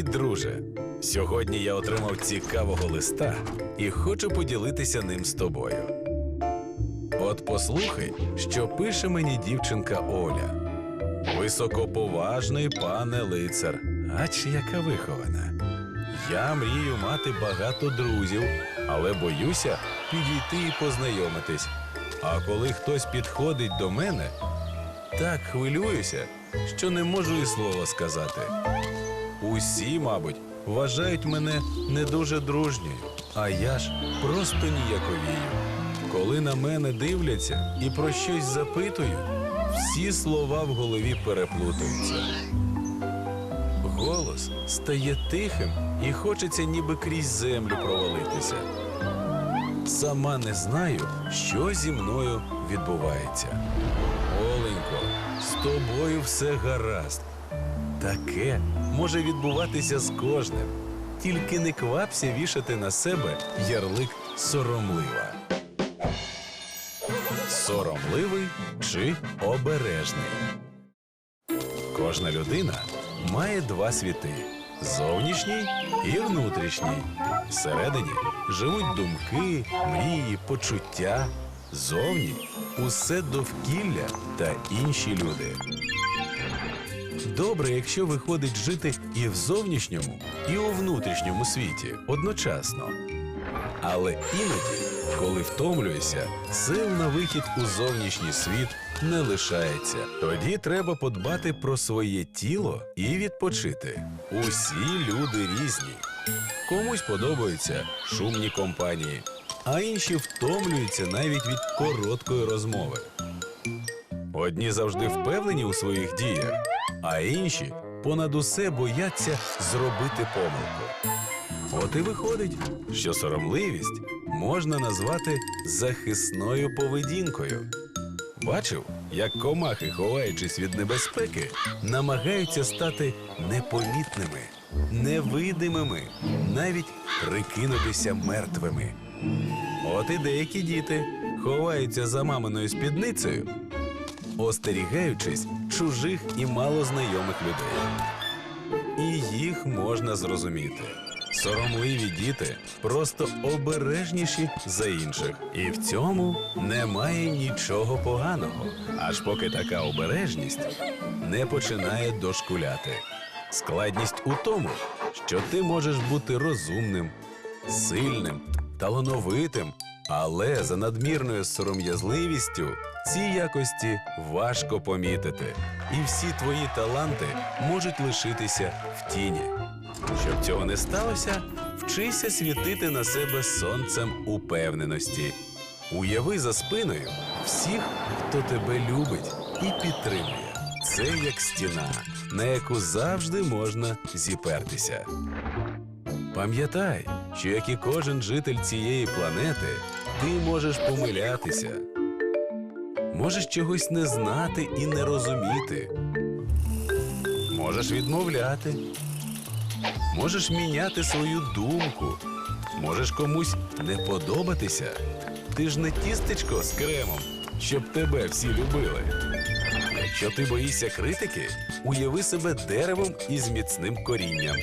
Привіт, друже! Сьогодні я отримав цікавого листа і хочу поділитися ним з тобою. От послухай, що пише мені дівчинка Оля. Високоповажний пане лицар, ач яка вихована. Я мрію мати багато друзів, але боюся підійти і познайомитись. А коли хтось підходить до мене, так хвилююся, що не можу і слова сказати. Усі, мабуть, вважають мене не дуже дружньою, а я ж просто ніяковію. Коли на мене дивляться і про щось запитують, всі слова в голові переплутаються. Голос стає тихим і хочеться ніби крізь землю провалитися. Сама не знаю, що зі мною відбувається. Оленько, з тобою все гаразд. Таке може відбуватися з кожним. Тільки не квапся вішати на себе ярлик соромлива. Соромливий чи обережний. Кожна людина має два світи зовнішній і внутрішній. Всередині живуть думки, мрії, почуття. Зовні усе довкілля та інші люди. Добре, якщо виходить жити і в зовнішньому, і у внутрішньому світі одночасно. Але іноді, коли втомлюєшся, сил на вихід у зовнішній світ не лишається. Тоді треба подбати про своє тіло і відпочити. Усі люди різні. Комусь подобаються шумні компанії, а інші втомлюються навіть від короткої розмови. Одні завжди впевнені у своїх діях, а інші понад усе бояться зробити помилку. От і виходить, що соромливість можна назвати захисною поведінкою. Бачив, як комахи, ховаючись від небезпеки, намагаються стати непомітними, невидимими, навіть прикинутися мертвими. От і деякі діти ховаються за маминою спідницею, остерігаючись чужих і малознайомих людей. І їх можна зрозуміти. Соромливі діти просто обережніші за інших. І в цьому немає нічого поганого, аж поки така обережність не починає дошкуляти. Складність у тому, що ти можеш бути розумним, сильним, талановитим, але за надмірною сором'язливістю ці якості важко помітити, і всі твої таланти можуть лишитися в тіні. Щоб цього не сталося, вчися світити на себе сонцем упевненості. Уяви за спиною всіх, хто тебе любить і підтримує. Це як стіна, на яку завжди можна зіпертися. Пам'ятай, що як і кожен житель цієї планети, ти можеш помилятися, можеш чогось не знати і не розуміти, можеш відмовляти, можеш міняти свою думку, можеш комусь не подобатися. Ти ж не тістечко з кремом, щоб тебе всі любили. Якщо ти боїшся критики, уяви себе деревом із міцним корінням.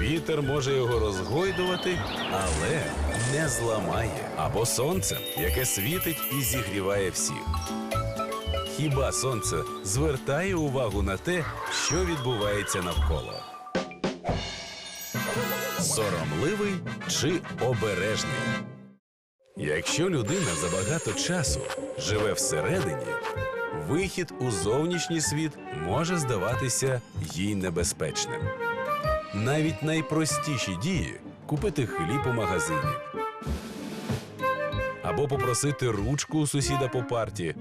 Вітер може його розгойдувати, але не зламає. Або сонцем, яке світить і зігріває всіх. Хіба сонце звертає увагу на те, що відбувається навколо? Соромливий чи обережний? Якщо людина забагато часу живе всередині, вихід у зовнішній світ може здаватися їй небезпечним. Навіть найпростіші дії купити хліб у магазині або попросити ручку у сусіда по парті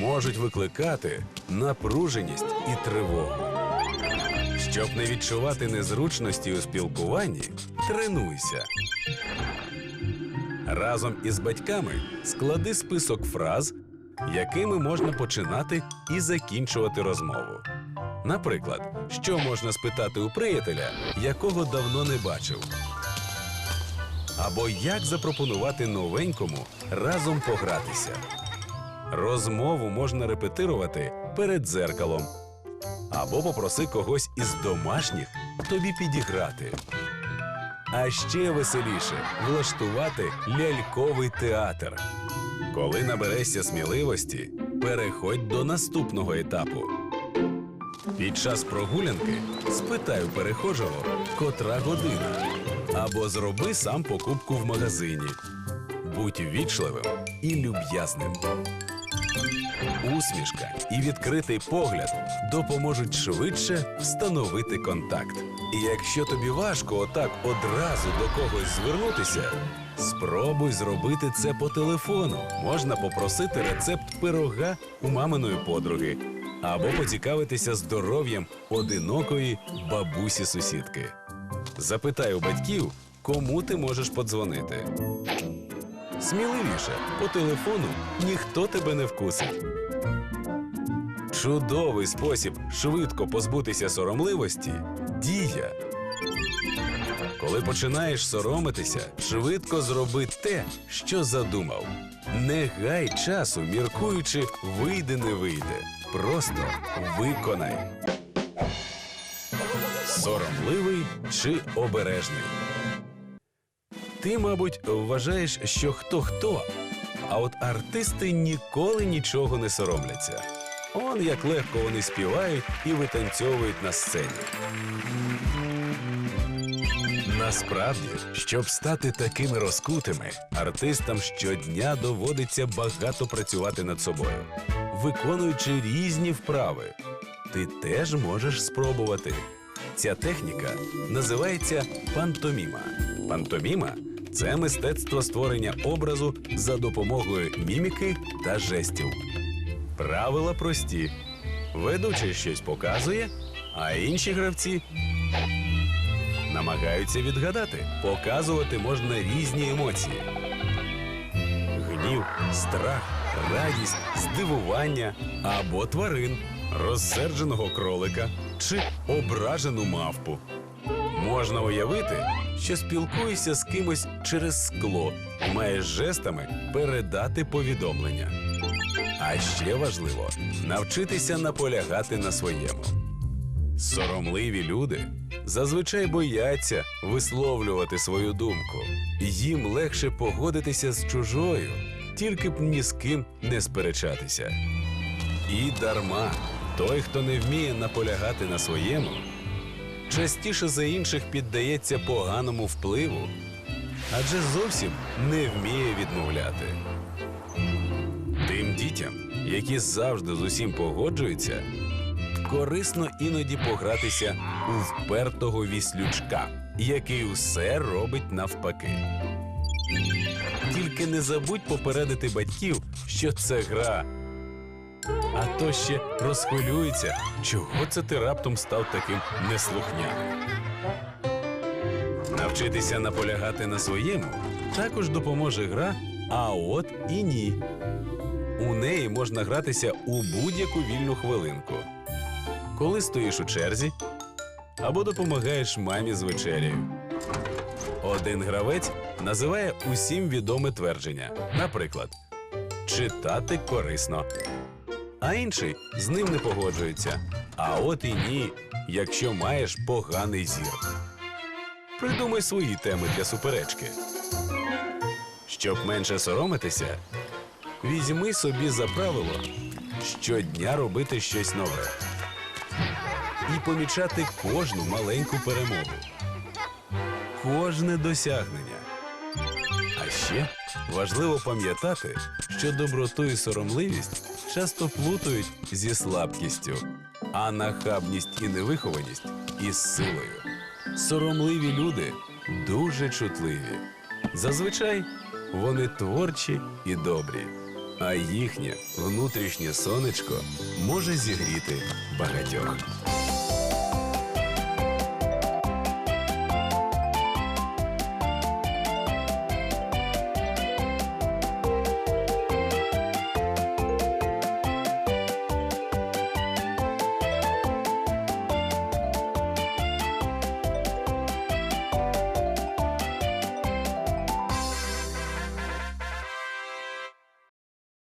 можуть викликати напруженість і тривогу. Щоб не відчувати незручності у спілкуванні, тренуйся. Разом із батьками склади список фраз, якими можна починати і закінчувати розмову. Наприклад, що можна спитати у приятеля, якого давно не бачив. Або як запропонувати новенькому разом погратися. Розмову можна репетирувати перед дзеркалом. Або попроси когось із домашніх тобі підіграти. А ще веселіше влаштувати ляльковий театр. Коли наберешся сміливості, переходь до наступного етапу. Під час прогулянки спитай перехожого, котра година, або зроби сам покупку в магазині. Будь ввічливим і люб'язним. Усмішка і відкритий погляд допоможуть швидше встановити контакт. І якщо тобі важко отак одразу до когось звернутися, спробуй зробити це по телефону. Можна попросити рецепт пирога у маминої подруги або поцікавитися здоров'ям одинокої бабусі-сусідки. Запитай у батьків, кому ти можеш подзвонити. Сміливіше, по телефону ніхто тебе не вкусить. Чудовий спосіб швидко позбутися соромливості дія. Коли починаєш соромитися, швидко зроби те, що задумав. Не гай часу, міркуючи, вийде не вийде. Просто виконай. Соромливий чи обережний. Ти, мабуть, вважаєш, що хто хто, а от артисти ніколи нічого не соромляться. Он як легко вони співають і витанцьовують на сцені. Насправді, щоб стати такими розкутими, артистам щодня доводиться багато працювати над собою, виконуючи різні вправи. Ти теж можеш спробувати. Ця техніка називається пантоміма. Пантоміма це мистецтво створення образу за допомогою міміки та жестів. Правила прості. Ведучий щось показує, а інші гравці намагаються відгадати. Показувати можна різні емоції: гнів, страх, радість, здивування або тварин, розсердженого кролика чи ображену мавпу. Можна уявити, що спілкуєшся з кимось через скло маєш жестами передати повідомлення. А ще важливо навчитися наполягати на своєму. Соромливі люди зазвичай бояться висловлювати свою думку. Їм легше погодитися з чужою, тільки б ні з ким не сперечатися. І дарма той, хто не вміє наполягати на своєму, частіше за інших піддається поганому впливу, адже зовсім не вміє відмовляти. Тим дітям, які завжди з усім погоджуються, корисно іноді погратися у впертого віслючка, який усе робить навпаки. Тільки не забудь попередити батьків, що це гра. А то ще розхвилюється, чого це ти раптом став таким неслухняним. Навчитися наполягати на своєму також допоможе гра, а от і ні. У неї можна гратися у будь-яку вільну хвилинку. Коли стоїш у черзі або допомагаєш мамі з вечерею. Один гравець називає усім відоме твердження, наприклад, читати корисно. А інший з ним не погоджується. А от і ні, якщо маєш поганий зір. Придумай свої теми для суперечки. Щоб менше соромитися, візьми собі за правило щодня робити щось нове і помічати кожну маленьку перемогу, кожне досягнення. Ще важливо пам'ятати, що доброту і соромливість часто плутають зі слабкістю, а нахабність і невихованість із силою. Соромливі люди дуже чутливі. Зазвичай вони творчі і добрі, а їхнє внутрішнє сонечко може зігріти багатьох.